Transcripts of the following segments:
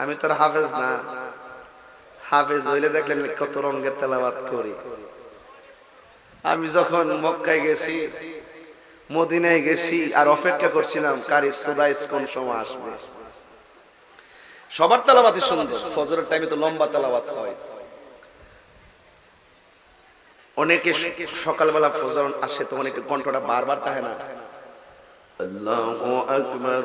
আমি তোর হাফেজ না। হাফেজ হইলে দেখলেন কত রঙের তেলাবাত করি। আমি যখন মক্কায় গেছি, মদিনায় গেছি আর অপেক্ষা করছিলাম, কারি সুদাইস কোন সময় আসবে? সবার তেলাবাতি সুন্দর, ফজরের টাইমে তো লম্বা তেলাবাত হয়। অনেকে সকালবেলা ফজর আসে, তো অনেকে কণ্ঠটা বারবার থাকে না। আল্লাহু আকবার।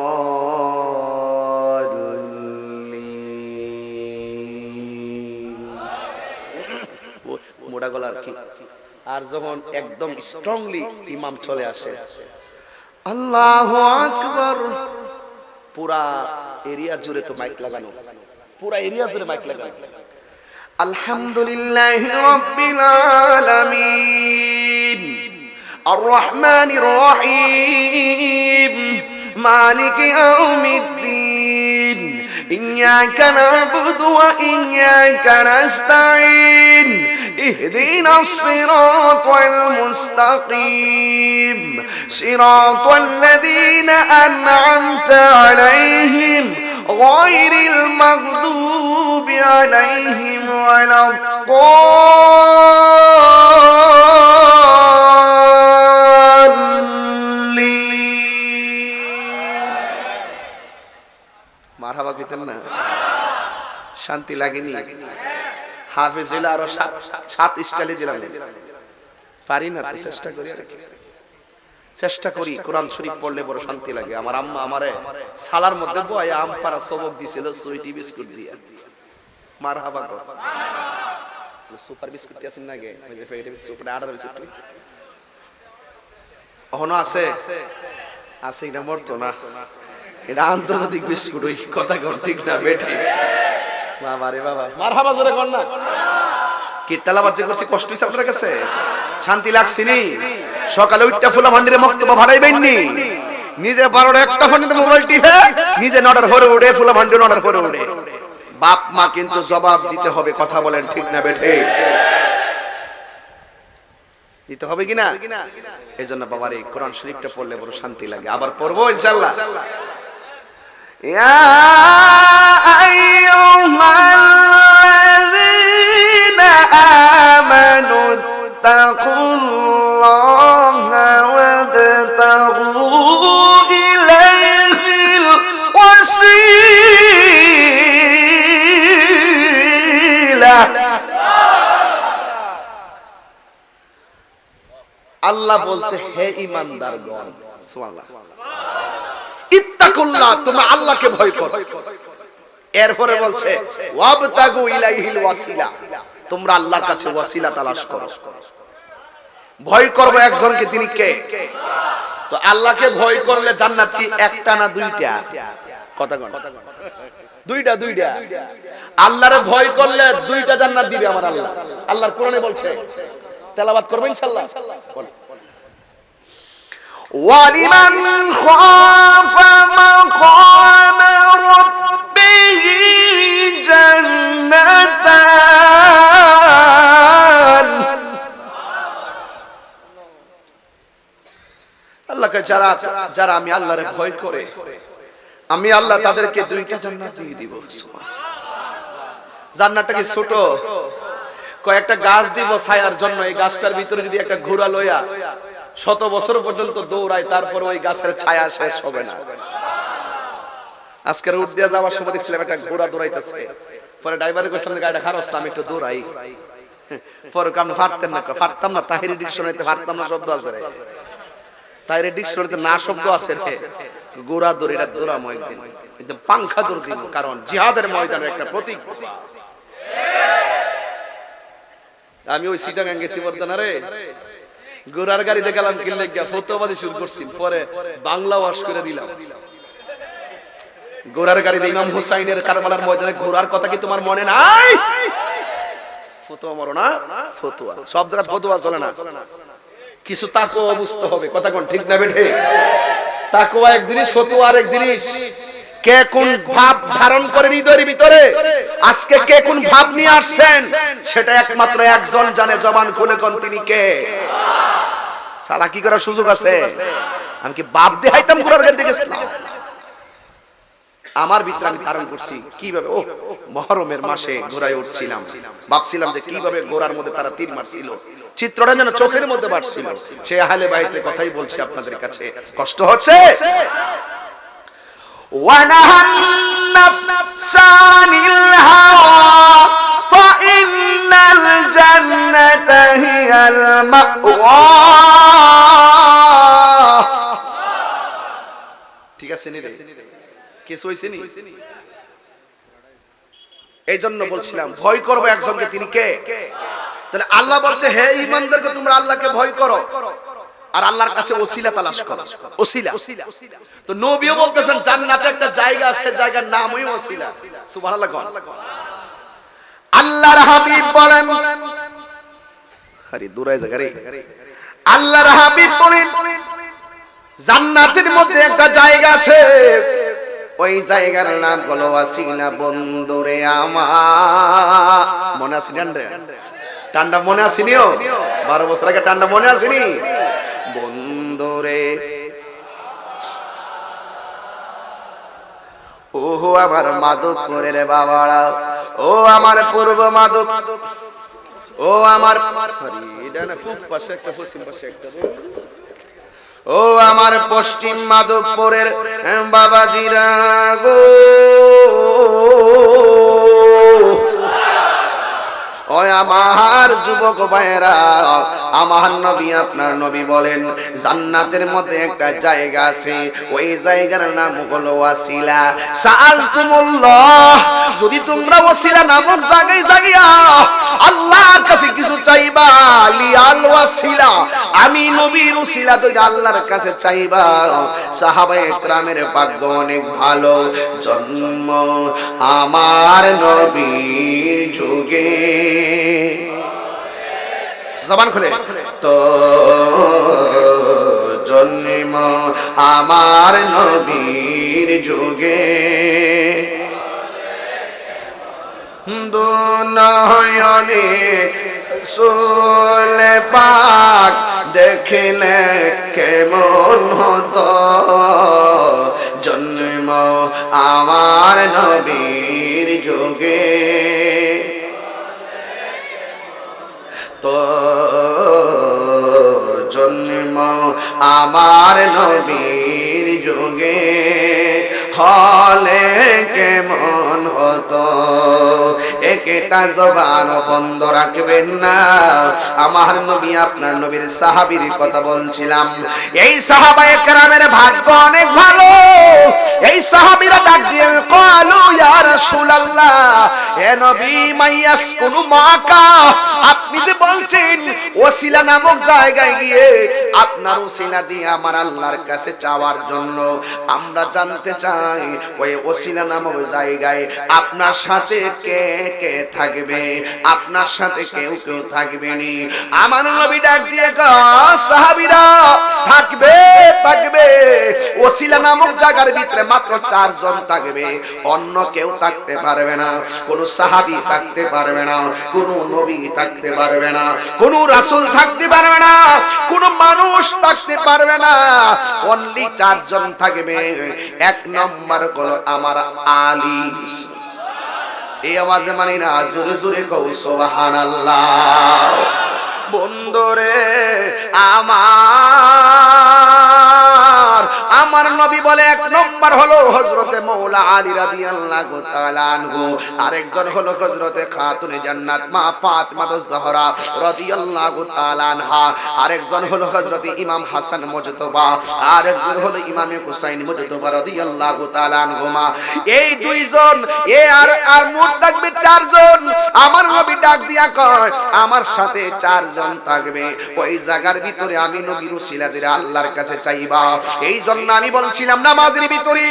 মোটা গলার কি। আর যখন একদম স্ট্রংলি ইমাম চলে আসে, আল্লাহ আকবর, পুরা এরিয়া জুড়ে তো মাইক লাগানো, পুরা এরিয়া জুড়ে মাইক লাগানো। আলহামদুলিল্লাহ রাব্বিল আলামিন আর রহমানির রহিম, মালিক ইয়াউমিদ্দিন নাবুদু ওয়া اهدنا الصراط المستقيم صراط الذين أنعمت عليهم غير المغضوب عليهم ولا الضالين মারহাবা কইতেন না শান্তি লাগেনি হাফেজ হইলে আরও সাত সাত স্টাইলে দিলাম। পারি না তো চেষ্টা করি চেষ্টা করি। কোরআন শরীফ পড়লে বড় শান্তি লাগে। আমার আম্মা আমারে সালার মধ্যে বয় আম পাড়া সবক দিছিল সুইটি বিস্কুট দিয়া। মার হাবা কর। সুপার বিস্কুট আছেন না গে ওই যে ফেটে সুপার আডার বিস্কুট অহনো আছে? আছে এটা মরতো না? এটা আন্তর্জাতিক বিস্কুট ওই কথা কর ঠিক না বেঠি। বাবা রে বাবা। মার হাবা জোরে কর না। কি তেলাবাদ যে করছি কষ্ট হইছে আপনার কাছে? শান্তি লাগছে নি? সকালে উঠটা ফুলা মন্দিরে মক্তবা ভাড়াইবেন নি? নিজে বারোটা একটা ফোনে মোবাইল টিপে নিজে নটার হরে উড়ে ফুলা ভান্ডে নটার হরে উড়ে। বাপ মা কিন্তু জবাব দিতে হবে কথা বলেন ঠিক না বেঠে। দিতে হবে কিনা এই জন্য বাবার এই কোরআন শরীফটা পড়লে বড় শান্তি লাগে। আবার পড়ব ইনশাল্লাহ। আল্লাহ বলছে হে ইমানদার গণ ইত্তাকুল্লাহ তোমরা আল্লাহকে ভয় করো। এরপরে বলছে, ওয়াবতাগু ইলাইহিল ওয়াসিলা, তোমরা আল্লাহর কাছে ওয়াসিলা তালাশ করো। ভয় করবে একজনকে, তিনি কে? তো আল্লাহকে ভয় করলে জান্নাত কি একটা না দুইটা? কথা কন দুইটা দুইটা। আল্লাহরে ভয় করলে দুইটা জান্নাত দিবে আমার আল্লাহ। আল্লাহর কোরআনে বলছে, তেলাওয়াত করবে ইনশাআল্লাহ? বলেন ولمن خاف مقام ربه جنتان আল্লাহকে যারা যারা আমি আল্লাহরে ভয় করে আমি আল্লাহ তাদেরকে দুইটা জান্নাত দিয়ে দিব জান্নাতটা কি ছোট কয়েকটা গাছ দিব ছায়ার জন্য এই গাছটার ভিতরে যদি একটা ঘোড়া লইয়া শত বছর পর্যন্ত দৌড়ায়, তারপর ওই গাছের ছায়া শেষ হবে না। আজকের উঠ দিয়ে যাওয়ার সময় দেখছিলাম একটা ঘোড়া দৌড়াইতেছে। পরে ড্রাইভারে কইছিলাম, গাড়িটা খারাপ আমি একটু দৌড়াই। পরে ফাটতেন না, ফাটতাম না, তাহিরি ডিকশনারিতে ফাটতাম না, শব্দ আছে রে। তাহিরি ডিকশনারিতে না শব্দ আছে রে। গোড়া একদিন। একদম পাংখা দৌড় কারণ জিহাদের ময়দানের একটা প্রতীক। আমি ওই সিটাগাং গেছি বর্তমানে রে গোড়ার গাড়িতে গেলাম, কিনলে গিয়া ফতোবাদী শুরু করছি। পরে বাংলা ওয়াশ করে দিলাম। গোড়ার গাড়িতে ইমাম হুসাইনের কারবালার ময়দানে ঘোড়ার কথা কি তোমার মনে নাই? ফতুয়া মরো না, ফতুয়া। সব জায়গায় ফতুয়া চলে না। কিছু হবে। কথা কোন ঠিক না বেঠে? এক জিনিস, ফতুয়া আরেক জিনিস। কে কোন ভাব ধারণ করে হৃদয়ের ভিতরে? আজকে কে কোন ভাব নিয়ে আসছেন? সেটা একমাত্র একজন জানে জবান খুলে কোন তিনি কে? সালা কি করার সুযোগ আছে আমি কি বাপ দিয়ে হাইতাম ঘোরার গাড়ি দেখেছিলাম আমার ভিতরে আমি ধারণ করছি কিভাবে ও মহরমের মাসে ঘোড়ায় উঠছিলাম ভাবছিলাম যে কিভাবে ঘোড়ার মধ্যে তারা তীর মারছিল চিত্রটা যেন চোখের মধ্যে বাড়ছিল সে আহলে বাইতে কথাই বলছি আপনাদের কাছে কষ্ট হচ্ছে ونهى النفس عن الهوى فإن الجنة هي المأوى ঠিক আছে নি রে কিছু হইছে নি এই জন্য বলছিলাম ভয় করব একজনকে তিনি কে? তাহলে আল্লাহ বলছে হে ইমানদারকে তোমরা আল্লাহকে ভয় করো। আর আল্লাহর কাছে ওসিলা তালাশ করো। ওসিলা। তো নবীও বলতেছেন জান্নাতে একটা জায়গা আছে জায়গার নামই ওসিলা। সুবহানাল্লাহ আল্লাহর হাবিব বলেন আরে দূরে জায়গা রে। আল্লাহর হাবিব বলেন জান্নাতের মধ্যে একটা জায়গা আছে। ওই জায়গার নাম হলো ওয়াসিলা বন্দরে আমার। মনে আছে টান্ডা টান্ডা মনে আসেনিও বারো বছর আগে টান্ডা মনে আসেনি? বন্দরে ওহো আমার মাদকপুরের বাবারা। ও আমার পূর্ব মাদক ও আমার পূব পাশে একটা পশ্চিম পাশে একটা ও আমার পশ্চিম মাধবপুরের বাবাজিরা গো। আমার যুবক ভাইয়েরা, আমার নবী আপনার নবী বলেন, জান্নাতের মধ্যে একটা জায়গা আছে, ওই জায়গার নাম হলো ওয়াসিলা। সাআলতুমুল্লাহ, যদি তোমরা ওয়াসিলা নামক জায়গায় যাইয়া আল্লাহর কাছে কিছু চাইবা, লিয়াল ওয়াসিলা, আমি নবীর উসিলা তো আল্লাহর কাছে চাইবা। সাহাবায়ে একরামের ভাগ্য অনেক ভালো, জন্ম আমার নবীর যুগে। জবান খুলে। তো জন্ম আমার নবীর যুগে। দুনয়নে সুলে পাক দেখিলে কেমন হতো? জন্ম আমার নবীর যুগে। নবীর যুগে হলে কেমন হতো? একেটা জবান বন্ধ রাখবেন না। আমার নবী, আপনার নবীর কথা বলছিলাম। এই ভাগ্য অনেক ভালো। এই ডাক দিয়ে কালু নবী, মাইয়াস কোন মাকা, আপনি যে বলছেন ওসিলা নামক জায়গায় গিয়ে আপনার ওসিলা দিয়ে আমার আল্লাহর কাছে চাওয়ার জন্য আমরা জানতে চাই, ওই ওসিলা নামক জায়গায় আপনার সাথে কে কে থাকবে? আপনার সাথে কেউ কেউ থাকবে নি। আমার নবী ডাক দিয়ে সাহাবীরা, থাকবে থাকবে। ওসিলা নামক জায়গার ভিতরে মাত্র চারজন থাকবে। অন্য কেউ থাকতে পারবে না। কোন সাহাবী থাকতে পারবে না। কোন নবী থাকতে পারবে না। কোন রাসূল থাকতে পারবে না। কোন মানুষ থাকতে পারবে না। অনলি চারজন থাকবে। এক নম্বর হলো আমার আলী। এই আওয়াজে মানি না জোরে জোরে কৌ সোবাহান আল্লাহ বন্দরে আমার আমার নবী বলে এক নম্বর হলো হযরতে মৌলা আলী রাদিয়াল্লাহু তাআলা আনহু। আরেকজন হলো হযরতে খাতুনে জান্নাত মা ফাতিমা জহরা রাদিয়াল্লাহু তাআলা আনহা। আরেকজন হলো হযরতে ইমাম হাসান মুজতবা। আরেকজন হলো ইমামে হুসাইন মুজতবা রাদিয়াল্লাহু তাআলা আনহুমা এই দুইজন, এ আর আর মোট থাকবে চারজন। আমার নবী ডাক দিয়া কয়, আমার সাথে চারজন থাকবে। ওই জায়গার ভিতরে আমি নবীর উসিলা দিয়ে আল্লাহর কাছে চাইবা। এই জন্য আমি বলছিলাম, নামাজের ভিতরে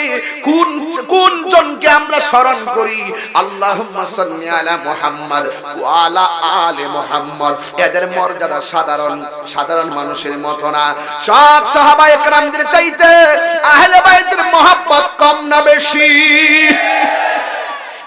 কোন কোন জনকে আমরা স্মরণ করি? আল্লাহুম্মা সাল্লি আলা মুহাম্মদ ওয়া আলা আলে মুহাম্মদ। এদের মর্যাদা সাধারণ সাধারণ মানুষের মত না। সব সাহাবা একরামদের চাইতে আহলে বাইতের মহব্বত কম না বেশি।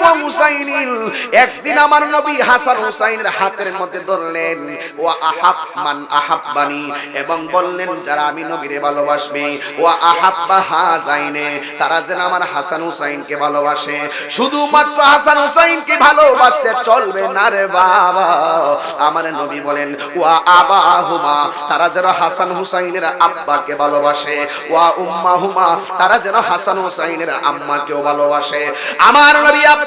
ওয়া হুসাইনিন একদিন আমার নবী হাসান হুসাইনের হাতের মধ্যে ধরলেন ও আহাব মান আহাব্বানি এবং বললেন, যারা আমি নবীরে ভালোবাসবে ও আহাব্বা হাজাইনে তারা যেন আমার হাসান হুসাইনকে ভালোবাসে। শুধুমাত্র হাসান হুসাইনকে ভালোবাসতে চলবে না রে বাবা। আমার নবী বলেন ও আবাহুমা তারা যেন হাসান হুসাইনের আব্বাকে ভালোবাসে। ও উম্মা হুমা তারা যেন হাসান হুসাইনের আম্মাকেও ভালোবাসে। আমার নবী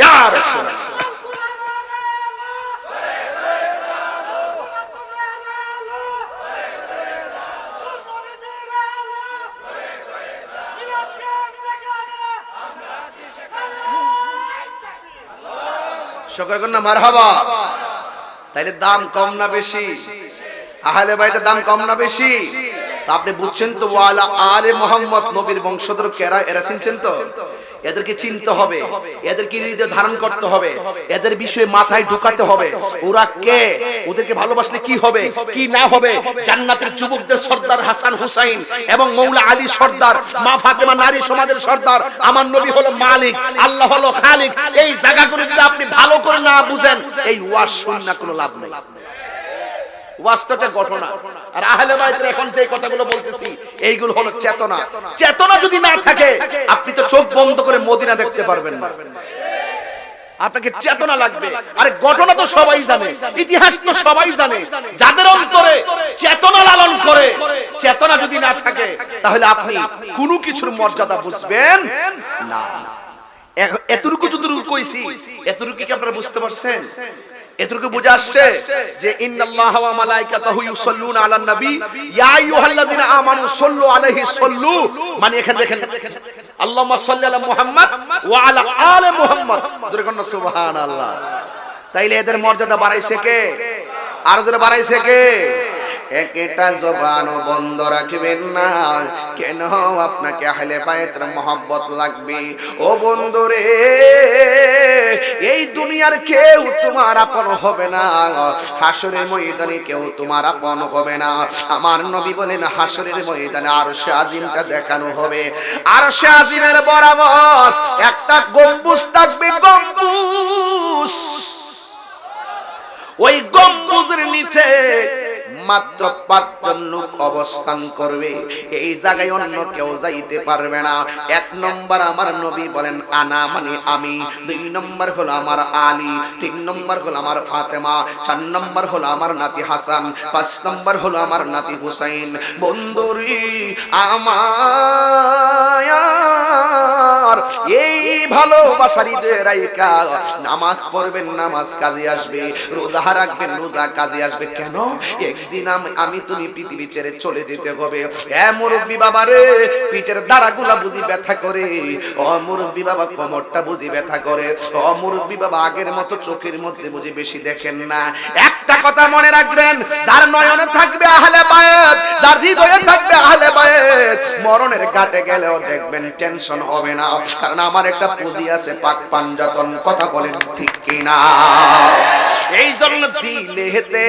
ইয়া রাসূলুল্লাহ সকল কন্যা মারহাবা। তাইলে দাম কম না বেশি? আহলে বাইতে দাম কম না বেশি? তা আপনি বুঝছেন তো, ওয়ালা আলে মোহাম্মদ নবীর বংশধর কেরা? এরা চিনছেন তো? এদেরকে চিনতে হবে এদেরকে হৃদয়ে ধারণ করতে হবে এদের বিষয়ে মাথায় ঢুকাতে হবে ওরা কে ওদেরকে ভালোবাসলে কি হবে কি না হবে জান্নাতের যুবকদের সর্দার হাসান হুসাইন এবং মৌলা আলী সর্দার মা ফাতেমা নারী সমাজের সর্দার আমার নবী হলো মালিক আল্লাহ হলো খালিক এই জায়গাগুলো যদি আপনি ভালো করে না বুঝেন এই ওয়াজ শুন না কোনো লাভ নেই। ওয়াস্তটা ঘটনা। আর আহলে বাইতের এখন যে কথাগুলো বলতেছি, এইগুলো হলো চেতনা। চেতনা যদি না থাকে, আপনি তো চোখ বন্ধ করে মদিনা দেখতে পারবেন না। আপনাকে চেতনা লাগবে। আরে ঘটনা তো সবাই জানে, ইতিহাস তো সবাই জানে। যাদের অন্তরে চেতনা লালন করে, চেতনা যদি না থাকে, তাহলে আপনি কোনো কিছুর মর্যাদা বুঝবেন না। এতটুকু যতটুকু কইছি, এতটুকু কি আপনারা বুঝতে পারছেন? এতটুকু বুঝে আসছে যে ইন্নাল্লাহা ওয়া মালাইকাতাহু ইউসাল্লুনা আলান নবী। ইয়া আইয়ুহাল্লাযিনা আমানু সাল্লু আলাইহি সাল্লু। মানে এখানে দেখেন, আল্লাহুম্মা সাল্লি আলা মুহাম্মদ ওয়া আলা আলি মুহাম্মদ। জোরে কোন সুবহানাল্লাহ। তাইলে এদের মর্যাদা বাড়াইছে কে? আর জোরে বাড়াইছে কে? একটা জবান বন্ধ রাখবেন না। কেন আপনাকে মহব্বত লাগবে? ও বন্ধুরে, এই দুনিয়ার কেউ তোমার আপন হবে না। হাসরের ময়দানে কেউ তোমার আপন হবে না। আমার নবী বলেন, হাসরের ময়দানে আর সে আজিমটা দেখানো হবে। আর সে আজিমের বরাবর একটা গম্বুজ থাকবে, গম্বুজ। ওই গম্বুজের নিচে মাত্র পাঁচজন লোক অবস্থান করবে। এই জায়গায় অন্য কেউ যাইতে পারবে না। এক নম্বর আমার নবী বলেন, আনা মানে আমি। দুই নম্বর হলো আমার আলী, তিন নম্বর হলো আমার ফাতেমা, চার নম্বর হলো আমার নাতি হাসান, পাঁচ নম্বর হলো আমার নাতি হুসাইন। বন্ধুরি আমার এই ভালোবাসার ঈদের রাইকা নামাজ পড়বেন, নামাজ কাজে আসবে, রোজা রাখবেন, রোজা কাজে আসবে। কেন? একদিন আমি তুমি পৃথিবী ছেড়ে চলে যেতে হবে। এ মুরব্বী বাবা রে, পিঠের দ্বারাগুলা বুঝি ব্যথা করে। মুরব্বী বাবা, কোমরটা বুঝি ব্যথা করে। মুরব্বী বাবা, আগের মতো চোখের মধ্যে বুঝি বেশি দেখেন না। একটা কথা মনে রাখবেন, যার নয়নে থাকবে আহলে বায়াত, যার হৃদয়ে থাকবে আহলে বায়াত, মরণের ঘাটে গেলেও দেখবেন টেনশন হবে না। কারণ আমার একটা পুঁজি আছে পাক পাঞ্জাতন কথা বলেন ঠিক কিনা? এই জন্য দিলে হেতে